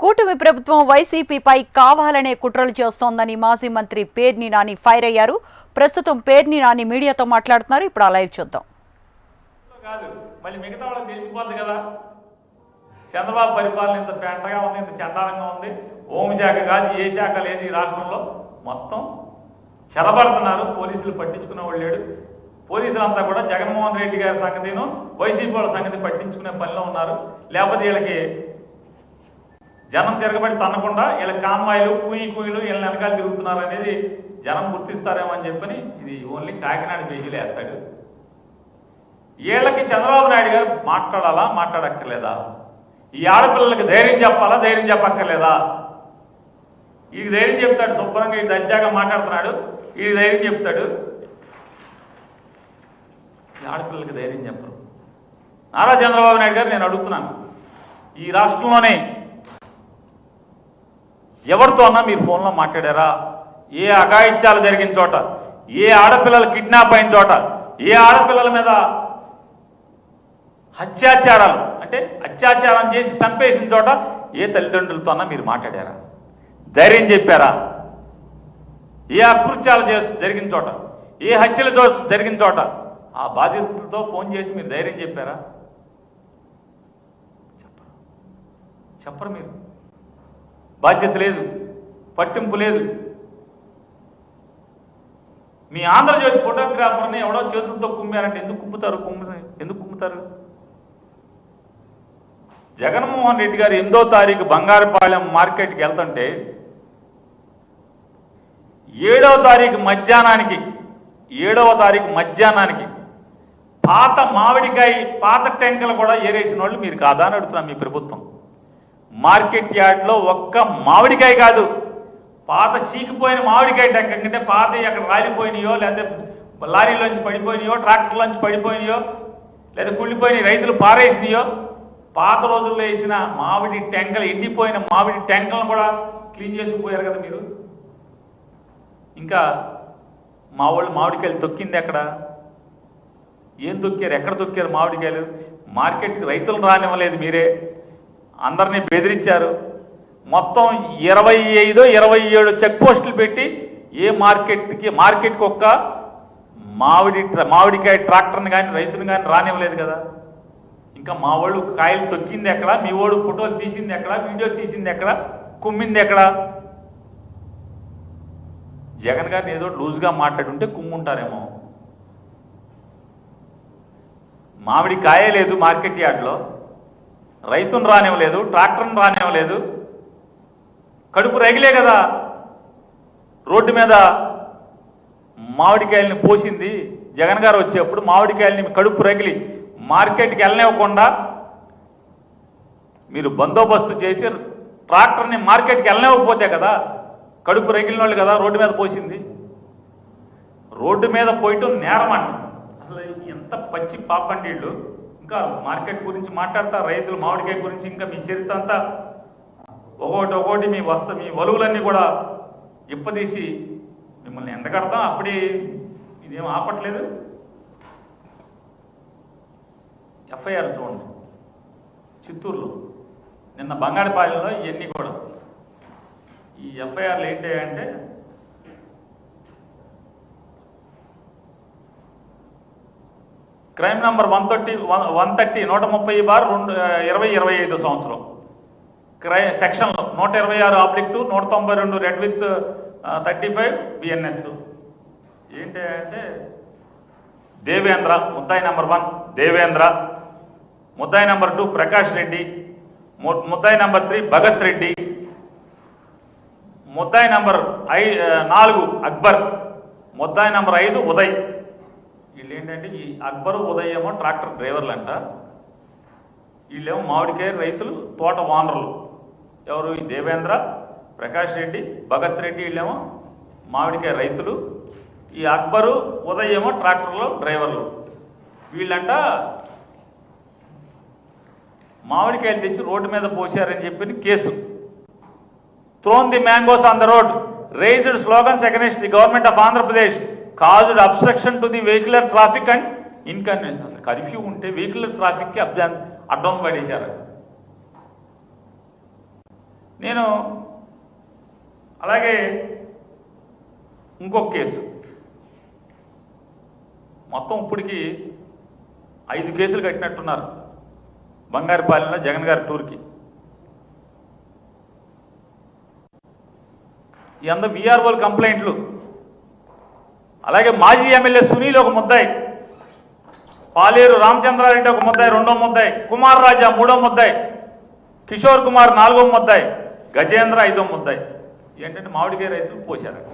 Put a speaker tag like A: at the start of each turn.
A: కూటమి ప్రభుత్వం వైసీపీపై కావాలనే కుట్రలు చేస్తోందని మాజీ మంత్రి పేర్ని నాని ఫైర్ అయ్యారు. ప్రస్తుతం పేర్ని నాని మీడియాతో మాట్లాడుతున్నారు. ఇప్పుడు ఆ లైవ్ చూద్దాం.
B: కాదు మళ్ళీ మిగతా వాళ్ళకి తెలిసిపోద్ది కదా. చంద్రబాబు పరిపాలన ఇంత పెంటగా ఉంది ఇంత చండాలంగా ఉంది. హోంశాఖ కాదు ఏ శాఖ లేదు ఈ రాష్ట్రంలో. మొత్తం చెలబడుతున్నారు. పోలీసులు పట్టించుకునే వాళ్ళు లేడు. పోలీసులంతా కూడా జగన్మోహన్ రెడ్డి గారి సంగతిను వైసీపీ వాళ్ళ సంగతి పట్టించుకునే పనిలో ఉన్నారు. లేకపోతే వీళ్ళకి జనం తిరగబడి తన్నకుండా వీళ్ళ కాన్వాయిలు కూయి కూయిలు వీళ్ళని వెనకాల తిరుగుతున్నారు అనేది జనం గుర్తిస్తారేమో అని చెప్పని ఇది ఓన్లీ కాకినాడ పేజీలు వేస్తాడు. వీళ్ళకి చంద్రబాబు నాయుడు గారు మాట్లాడాలా మాట్లాడక్కర్లేదా? ఈ ఆడపిల్లలకి ధైర్యం చెప్పాలా ధైర్యం చెప్పక్కర్లేదా? ఈ ధైర్యం చెప్తాడు శుభ్రంగా ఈ దర్జాగా మాట్లాడుతున్నాడు ఈ ధైర్యం చెప్తాడు. ఈ ఆడపిల్లలకి ధైర్యం చెప్పరు. నారా చంద్రబాబు నాయుడు గారు నేను అడుగుతున్నాను ఈ రాష్ట్రంలోనే ఎవరితో అన్నా మీరు ఫోన్లో మాట్లాడారా? ఏ అఘాయిత్యాలు జరిగిన చోట? ఏ ఆడపిల్లలు కిడ్నాప్ అయిన చోట? ఏ ఆడపిల్లల మీద హత్యాచారాలు అంటే అత్యాచారం చేసి చంపేసిన చోట ఏ తల్లిదండ్రులతో అన్నా మీరు మాట్లాడారా? ధైర్యం చెప్పారా? ఏ అకృత్యాలు జరిగిన చోట? ఏ హత్యలు చో- జరిగిన చోట? ఆ బాధితులతో ఫోన్ చేసి మీరు ధైర్యం చెప్పారా? చెప్పరు? చెప్పరు మీరు. బాధ్యత లేదు పట్టింపు లేదు. మీ ఆంధ్రజ్యోతి ఫోటోగ్రాఫర్ని ఎవడో చేతులతో కుమ్మారంటే ఎందుకు కుమ్ముతారు? కుమ్ము ఎందుకు కుమ్ముతారు? జగన్మోహన్ రెడ్డి గారు ఎనిమిదో తారీఖు బంగారపాలెం మార్కెట్కి వెళ్తుంటే ఏడవ తారీఖు మధ్యాహ్నానికి ఏడవ తారీఖు మధ్యాహ్నానికి పాత మామిడికాయ పాత టెంకలు కూడా ఏరేసిన వాళ్ళు మీరు కాదా అని అడుగుతున్నాం మీ ప్రభుత్వం. మార్కెట్ యార్డ్లో ఒక్క మామిడికాయ కాదు. పాత చీకిపోయిన మామిడికాయ టెక్క అంటే పాత అక్కడ రాలిపోయినాయో లేకపోతే లారీలోంచి పడిపోయినాయో ట్రాక్టర్లోంచి పడిపోయినాయో లేదా కుళ్ళిపోయిన రైతులు పారేసినాయో పాత రోజుల్లో వేసిన మామిడి టెంకలు ఎండిపోయిన మామిడి టెంకలను కూడా క్లీన్ చేసుకుపోయారు కదా మీరు. ఇంకా మా వాళ్ళు మామిడికాయలు తొక్కింది ఎక్కడ? ఏం తొక్కారు? ఎక్కడ తొక్కారు మామిడికాయలు? మార్కెట్కి రైతులను రానివ్వలేదు మీరే. అందరినీ బెదిరించారు. మొత్తం ఇరవై ఐదో ఇరవై ఏడు చెక్ పోస్టులు పెట్టి ఏ మార్కెట్కి మార్కెట్కి ఒక్క మామిడి మామిడికాయ ట్రాక్టర్ని కానీ రైతుని కానీ రానివ్వలేదు కదా. ఇంకా మా వాళ్ళు కాయలు తొక్కింది ఎక్కడ మీ వాడు ఫోటోలు తీసింది ఎక్కడ వీడియో తీసింది ఎక్కడ కుమ్మింది ఎక్కడ? జగన్ గారిని ఏదో లూజ్గా మాట్లాడుంటే కుమ్ముంటారేమో. మామిడి కాయే లేదు మార్కెట్ యార్డ్లో. రైతును రానివ్వలేదు ట్రాక్టర్ని రానివ్వలేదు. కడుపు రగిలే కదా. రోడ్డు మీద మామిడికాయలని పోసింది జగన్ గారు వచ్చేప్పుడు మామిడికాయల్ని కడుపు రగిలి మార్కెట్కి వెళ్ళనివ్వకుండా మీరు బందోబస్తు చేసి ట్రాక్టర్ని మార్కెట్కి వెళ్ళనివ్వకపోతే కదా కడుపు రగిలిన వాళ్ళు కదా రోడ్డు మీద పోసింది. రోడ్డు మీద పోయటం నేరమండి. అసలు ఎంత పచ్చి పాపండీళ్ళు ఇంకా మార్కెట్ గురించి మాట్లాడతా రైతులు మామిడికాయ గురించి ఇంకా మీ చరిత్ర అంతా. ఒకటి ఒకటి మీ వస్త మీ వలువులన్నీ కూడా ఇప్పదీసి మిమ్మల్ని ఎండగడతాం అప్పుడే ఇదేం ఆపట్లేదు. ఎఫ్ఐఆర్ చూడండి. చిత్తూరులో. నిన్న బంగాళపాలెంలో ఇవన్నీ కూడా. ఈ ఎఫ్ఐఆర్లు ఏంటి అంటే crime number one thirty one one thirty నూట ముప్పై బార్ రెండు ఇరవై ఇరవై ఐదు సంవత్సరం. క్రై సెక్షన్లో నూట ఇరవై ఆరు ఆబ్లిక్ టూ నూట తొంభై రెండు read with thirty five BNS. ఏంటి అంటే దేవేంద్ర ముద్దాయి నెంబర్ వన్ దేవేంద్ర. ముద్దాయి నెంబర్ టూ ప్రకాష్ రెడ్డి. ముద్దాయి నెంబర్ త్రీ భగత్ రెడ్డి. ముద్దాయి నెంబర్ ఐ నాలుగు అక్బర్. ముద్దాయి నెంబర్ ఐదు ఉదయ్. వీళ్ళు ఏంటంటే ఈ అక్బరు ఉదయమో ఏమో ట్రాక్టర్ డ్రైవర్లు అంట వీళ్ళేమో మామిడికాయ రైతులు తోట ఓనర్లు ఎవరు? ఈ దేవేంద్ర ప్రకాష్ రెడ్డి భగత్ రెడ్డి వీళ్ళేమో మామిడికాయ రైతులు. ఈ అక్బరు ఉదయమో ట్రాక్టర్లు డ్రైవర్లు. వీళ్ళంట మామిడికాయలు తెచ్చి రోడ్డు మీద పోసారని చెప్పి case. thrown the mangoes on the road. Raised slogans against the government of Andhra Pradesh. Pradesh, abstraction to the vehicular traffic and inconvenience అసలు కర్ఫ్యూ ఉంటే వెహికులర్ ట్రాఫిక్కి అబ్జా అడ్డం పడేశారు. నేను అలాగే ఇంకొక కేసు. మొత్తం ఇప్పటికి ఐదు కేసులు కట్టినట్టున్నారు. బంగారుపాలెంలో జగన్ గారి టూర్కి. ఈ అంద విఆర్ఓల కంప్లైంట్లు అలాగే మాజీ ఎమ్మెల్యే సునీల్ ఒక ముద్దాయి. పాలేరు రామచంద్రారెడ్డి ఒక ముద్దాయి రెండో ముద్దాయి. కుమార్ రాజా మూడో ముద్దాయి. కిషోర్ కుమార్ నాలుగో ముద్దాయి. గజేంద్ర ఐదో ముద్దాయి. ఏంటంటే మామిడికాయ రైతులు పోశారంట